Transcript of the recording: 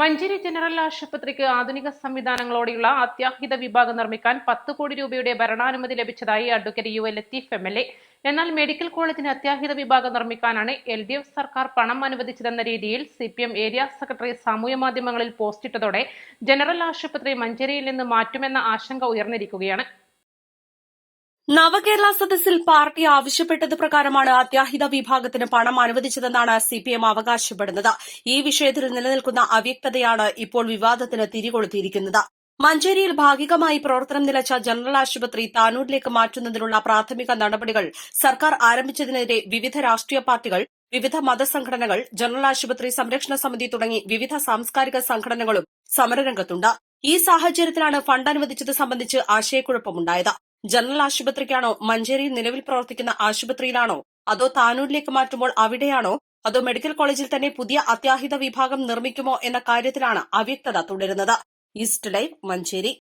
Manjeri general ആശുപത്രിക്ക് ആധുനിക സംവിധാനങ്ങളോടെയുള്ള അത്യാഹിത വിഭാഗം നിർമ്മിക്കാൻ പത്ത് കോടി രൂപയുടെ ഭരണാനുമതി ലഭിച്ചതായി advocate U A Latheef M L A. എന്നാൽ മെഡിക്കൽ കോളേജിന് അത്യാഹിത വിഭാഗം നിർമ്മിക്കാനാണ് എൽ ഡി എഫ് സർക്കാർ പണം അനുവദിച്ചതെന്ന രീതിയിൽ C P M area secretary സാമൂഹ്യ മാധ്യമങ്ങളിൽ പോസ്റ്റിട്ടതോടെ ജനറൽ ആശുപത്രി മഞ്ചേരിയിൽ നിന്ന് മാറ്റുമെന്ന ആശങ്ക ഉയർന്നിരിക്കുകയാണ്. നവകേരള സദസ്സിൽ പാർട്ടി ആവശ്യപ്പെട്ടത് പ്രകാരമാണ് അത്യാഹിത വിഭാഗത്തിന് പണം അനുവദിച്ചതെന്നാണ് സിപിഎം അവകാശപ്പെടുന്നത്. ഈ വിഷയത്തിൽ നിലനിൽക്കുന്ന അവ്യക്തതയാണ് ഇപ്പോൾ വിവാദത്തിന് തിരികൊളുത്തിയിരിക്കുന്നത്. മഞ്ചേരിയിൽ ഭാഗികമായി പ്രവർത്തനം നിലച്ച ജനറൽ ആശുപത്രി താനൂരിലേക്ക് മാറ്റുന്നതിനുള്ള പ്രാഥമിക നടപടികൾ സർക്കാർ ആരംഭിച്ചതിനെതിരെ വിവിധ രാഷ്ട്രീയ പാർട്ടികൾ വിവിധ മതസംഘടനകൾ ജനറൽ ആശുപത്രി സംരക്ഷണ സമിതി തുടങ്ങി വിവിധ സാംസ്കാരിക സംഘടനകളും സമരരംഗത്തുണ്ട്. ഈ സാഹചര്യത്തിലാണ് ഫണ്ട് അനുവദിച്ചത് സംബന്ധിച്ച് ആശയക്കുഴപ്പമുണ്ടായത്. ജനറൽ ആശുപത്രിക്കാണോ? മഞ്ചേരിയിൽ നിലവിൽ പ്രവർത്തിക്കുന്ന ആശുപത്രിയിലാണോ? അതോ താനൂരിലേക്ക് മാറ്റുമ്പോൾ അവിടെയാണോ? അതോ മെഡിക്കൽ കോളേജിൽ തന്നെ പുതിയ അത്യാഹിത വിഭാഗം നിർമ്മിക്കുമോ എന്ന കാര്യത്തിലാണ് അവ്യക്തത തുടരുന്നത്. East live Manjeri.